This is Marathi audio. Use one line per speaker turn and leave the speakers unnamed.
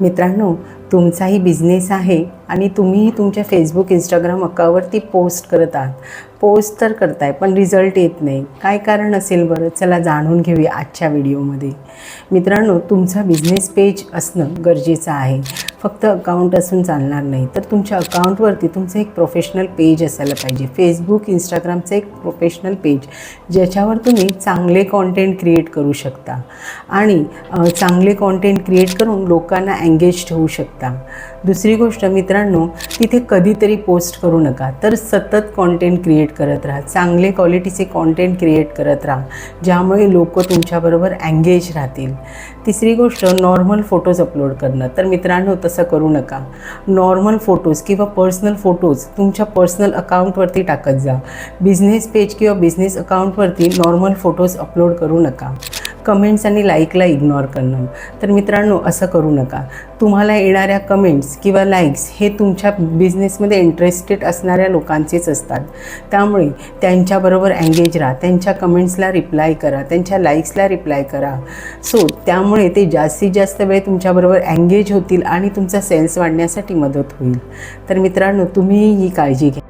मित्रांनो तुमचाही बिझनेस आहे आणि तुम्हीही तुमच्या फेसबुक इंस्टाग्राम अकाउंटवरती पोस्ट करत आहात. पोस्ट तर करताय पण रिझल्ट येत नाही. काय कारण असेल बरं? चला जाणून घेऊया आजच्या व्हिडिओमध्ये मित्रांनो तुमचा बिझनेस पेज असणं गरजेचं आहे. फक्त अकाउंट असून चालणार नाही. तर तुमच्या अकाउंटवरती तुमचं एक प्रोफेशनल पेज असायला पाहिजे. फेसबुक इंस्टाग्रामचं एक प्रोफेशनल पेज ज्याच्यावर तुम्ही चांगले कॉन्टेंट क्रिएट करू शकता. आणि चांगले कॉन्टेंट क्रिएट करून लोकांना एंगेज ठेवू शकता. दुसरी गोष्ट मित्रांनो तिथे कधीतरी पोस्ट करू नका. तर सतत कॉन्टेंट क्रिएट करत राहा. चांगले क्वालिटीचे कॉन्टेंट क्रिएट करत राहा. ज्यामुळे लोक तुमच्याबरोबर एंगेज राहतील. तिसरी गोष्ट नॉर्मल फोटोज अपलोड करणं. तर मित्रांनो तसं करू नका. नॉर्मल फोटोज किंवा पर्सनल फोटोज तुमच्या पर्सनल अकाउंटवरती टाकत जा. बिझनेस पेज किंवा बिझनेस अकाउंटवरती नॉर्मल फोटोज अपलोड करू नका. कमेंट्स आणि लाईकला इग्नोर करणं. तर मित्रांनो असं करू नका. तुम्हाला येणाऱ्या कमेंट्स किंवा लाईक्स हे तुमच्या बिझनेसमध्ये इंटरेस्टेड असणाऱ्या लोकांचेच असतात. त्यामुळे त्यांच्याबरोबर एंगेज राहा. त्यांच्या कमेंट्सला रिप्लाय करा. त्यांच्या लाईक्सला रिप्लाय करा. सो त्यामुळे ते जास्तीत जास्त वेळ तुमच्याबरोबर एंगेज होतील आणि तुमचा सेल्स वाढण्यासाठी मदत होईल. तर मित्रांनो तुम्ही ही काळजी घ्या.